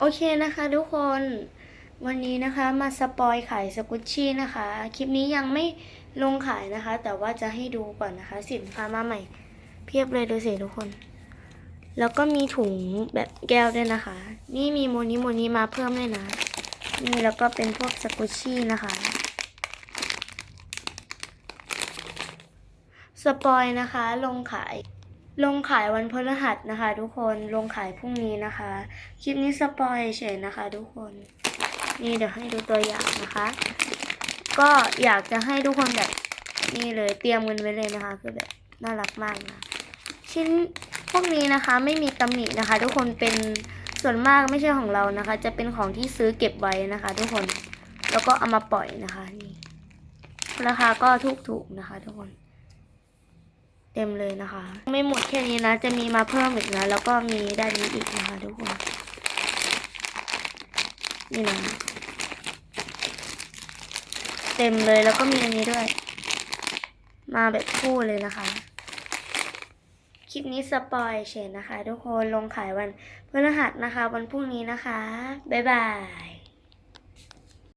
โอเคนะคะทุกคนวันนี้นะคะมาสปอยขายสกุชชี่นะคะ คลิปนี้ยังไม่ลงขายนะคะ แต่ว่าจะให้ดูก่อนนะคะ สินค้ามาใหม่ เพียบเลยดูสิทุกคน แล้วก็มีถุงแบบแก้วด้วยนะคะ นี่มีโมนิโมนิมาเพิ่มด้วยนะ นี่แล้วก็เป็นพวกสกุชชี่นะคะสปอยนะคะลงขาย ลงขายวันพฤหัสนะคะ ทุกคน ลงขายพรุ่งนี้นะคะ คลิปนี้สปอยเฉยนะคะ ทุกคน นี่เดี๋ยวให้ดูตัวอย่างนะคะ ก็อยากจะให้ทุกคนแบบนี่เลยเตรียมเงินไว้เลยนะคะ คือแบบน่ารักมากนะ ชิ้นพวกนี้นะคะไม่มีตำหนินะคะ ทุกคนเป็นส่วนมากไม่ใช่ของเรานะคะ จะเป็นของที่ซื้อเก็บไว้นะคะ ทุกคน แล้วก็เอามาปล่อยนะคะนี่ ราคาก็ถูกๆนะคะ ทุกคน เต็มเลยนะคะ ไม่หมดแค่นี้นะ จะมีมาเพิ่มอีกนะ แล้วก็มีด้านนี้อีกนะคะทุกคน นี่นะเต็มเลยแล้วก็มีอันนี้ด้วย มาแบบคู่เลยนะคะ คลิปนี้สปอยเฉยนะคะ ทุกคนลงขายวันพฤหัสนะคะ วันพรุ่งนี้นะคะ บ๊ายบาย